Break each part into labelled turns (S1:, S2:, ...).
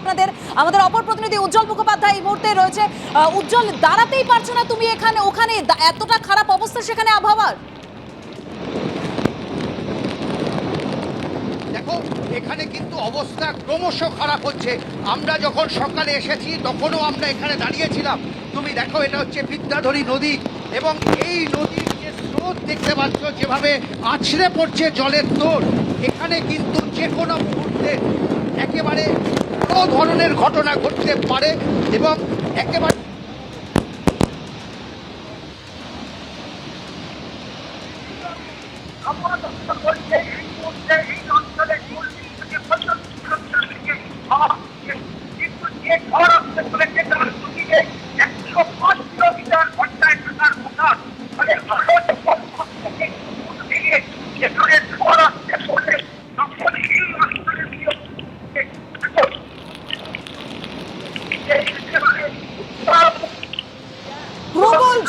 S1: আপনাদের, আমাদের অপর প্রতিনিধি উজ্জ্বল মুখোপাধ্যায় এই মুহূর্তে রয়েছে। উজ্জ্বল, দাঁড়াতেই পারছ না তুমি এখানে, ওখানে এতটা খারাপ অবস্থা সেখানে আবহাওয়ার?
S2: দেখো, এখানে কিন্তু অবস্থা ক্রমশ খারাপ হচ্ছে। আমরা যখন সকালে এসেছি, তখনও আমরা এখানে দাঁড়িয়েছিলাম। তুমি দেখো, এটা হচ্ছে বিদ্যাধরী নদী এবং এই নদীর যে স্রোত দেখতে পাচ্ছ, যেভাবে আছড়ে পড়ছে জলের তোর, এখানে কিন্তু যে কোনো মুহূর্তে একেবারে বড় ধরনের ঘটনা ঘটতে পারে এবং একেবারে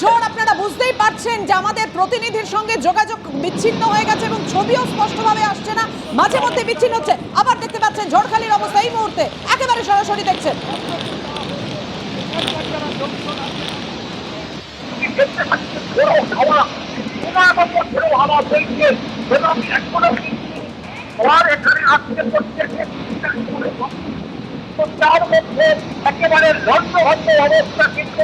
S1: ঝড় আপনারা বুঝতেই পারছেন যে আমাদের প্রতিনিধির সঙ্গে যোগাযোগ বিচ্ছিন্ন হয়ে গেছে এবং ছবিও স্পষ্টভাবে আসছে না। মাঝে মধ্যে বিচ্ছিন্ন হচ্ছে। আবার দেখতে পাচ্ছেন ঝড়খালির অবস্থা এই মুহূর্তে একেবারে সরাসরি দেখছেন।
S3: একেবারে লণ্ডভণ্ড অবস্থা কিন্তু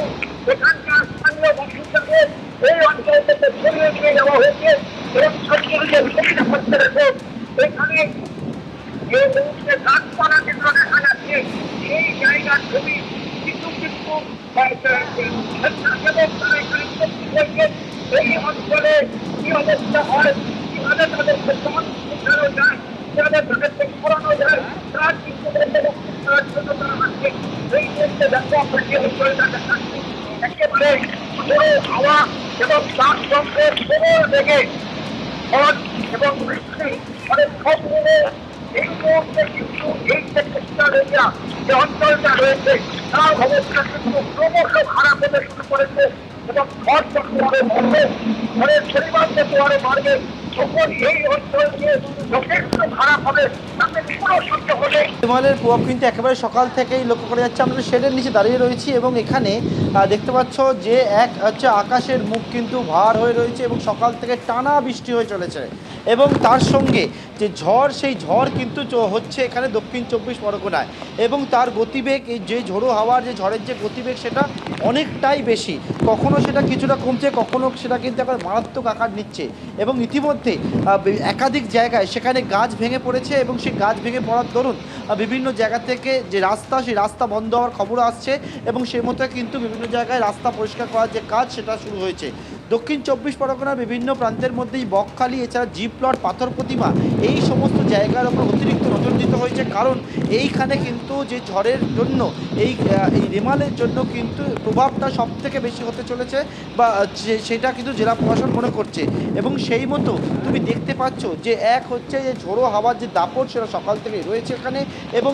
S3: এখানকার স্থানীয় বাসিন্দাদের এই অঞ্চল থেকে ছড়িয়ে নিয়ে যাওয়া হয়েছে এবং সরকারি যে বিভিন্ন হচ্ছে এখানে এই মুহূর্তে গাছপালা যেগুলো দেখা যাচ্ছে সেই জায়গার ছবি কিছু কিছু স্বেচ্ছাসেবক তারা এখানে উপস্থিত হয়েছে এই অঞ্চলে কি অবস্থা হয় কীভাবে তাদেরকে সমাধান যায় কীভাবে তাদেরকে করানো যায় তার কিন্তু বন্দোবস্ত করার জন্য তারা আসছে এই মুহূর্তে দেখো আমরা যে অঞ্চলটা দেখাচ্ছি একেবারে ঝোড়ো হাওয়া এবং তার প্রবল বেগে ঝড় এবং বৃষ্টি মানে সব এই মুহূর্তে কিন্তু এই যে কোস্টাল এরিয়া যে অঞ্চলটা রয়েছে, তার অবস্থা কিন্তু ক্রমশ খারাপ হতে শুরু করেছে এবং আরও বাড়বে ঝড়ের পরিমাণ যত আরও বাড়বে তখন এই অঞ্চল নিয়ে যথেষ্ট খারাপ হবে, তাতে পুরো সহ্য
S4: হিমালয়ের প্রভাব কিন্তু একেবারে সকাল থেকেই লক্ষ্য করা যাচ্ছে। আমরা শেডের নিচে দাঁড়িয়ে রয়েছি এবং এখানে দেখতে পাচ্ছ যে এক হচ্ছে আকাশের মুখ কিন্তু ভার হয়ে রয়েছে এবং সকাল থেকে টানা বৃষ্টি হয়ে চলেছে। এবং তার সঙ্গে যে ঝড়, সেই ঝড় কিন্তু হচ্ছে এখানে দক্ষিণ চব্বিশ পরগনায়। এবং তার গতিবেগ, এই যে ঝোড়ো হাওয়ার যে ঝড়ের যে গতিবেগ, সেটা অনেকটাই বেশি। কখনো সেটা কিছুটা কমছে, কখনো সেটা কিন্তু এখন মারাত্মক আকার নিচ্ছে। এবং ইতিমধ্যে একাধিক জায়গায় সেখানে গাছ ভেঙে পড়েছে এবং সেই গাছ ভেঙে পড়ার দরুন বিভিন্ন জায়গা থেকে যে রাস্তা, সেই রাস্তা বন্ধ হওয়ার খবর আসছে। এবং সেই মতো কিন্তু বিভিন্ন জায়গায় রাস্তা পরিষ্কার করার যে কাজ, সেটা শুরু হয়েছে। দক্ষিণ চব্বিশ পরগনার বিভিন্ন প্রান্তের মধ্যেই বকখালি, এছাড়া জিপ প্লট পাথর প্রতিমা, এই সমস্ত জায়গার ওপর অতিরিক্ত নজর দিতে হয়েছে। কারণ এইখানে কিন্তু যে ঝড়ের জন্য, এই এই রেমালের জন্য কিন্তু প্রভাবটা সব থেকে বেশি হতে চলেছে বা সেটা কিন্তু জেলা প্রশাসন মনে করছে। এবং সেই মতো তুমি দেখতে পাচ্ছ যে এক হচ্ছে যে ঝোড়ো হাওয়ার যে দাপট সেটা সকাল থেকে রয়েছে এখানে এবং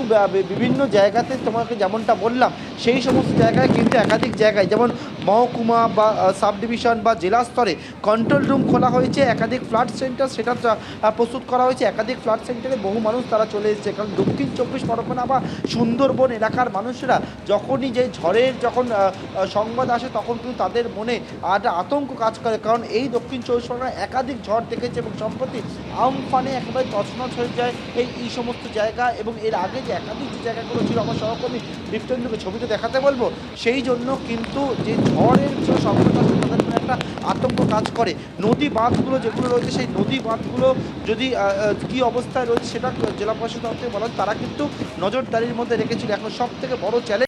S4: বিভিন্ন জায়গাতে তোমাকে যেমনটা বললাম, সেই সমস্ত জায়গায় কিন্তু একাধিক জায়গায় যেমন মহকুমা বা সাব ডিভিশন বা জেলা স্তরে কন্ট্রোল রুম খোলা হয়েছে, একাধিক ফ্লাড সেন্টার সেটা প্রস্তুত করা হয়েছে, একাধিক ফ্লাড সেন্টারে বহু মানুষ তারা চলে এসেছে। কারণ দক্ষিণ চব্বিশ পরগনা বা সুন্দরবন এলাকার মানুষেরা যখনই যে ঝড়ের যখন সংবাদ আসে তখন কিন্তু তাদের মনে একটা আতঙ্ক কাজ করে। কারণ এই দক্ষিণ চব্বিশ পরগনায় একাধিক ঝড় দেখেছে এবং সম্প্রতি আমফানে একেবারে তছনছ হয়ে যায় এই এই সমস্ত জায়গা এবং এর আগে যে একাধিক যে জায়গাগুলো ছিল, আমার সহকর্মী দীপ্তেন্দুকে ছবিতে দেখাতে বলব, সেই জন্য কিন্তু যে ঝড়ের যে সংকট আছে তাদের মনে একটা আতঙ্ক কাজ করে। নদী বাঁধগুলো যেগুলো রয়েছে, সেই নদী বাঁধগুলো যদি কী অবস্থায় রয়েছে সেটা জেলা প্রশাসন তরফ থেকে বলা তারা কিন্তু নজরদারির মধ্যে রেখেছিল। এখন সব থেকে বড় চ্যালেঞ্জ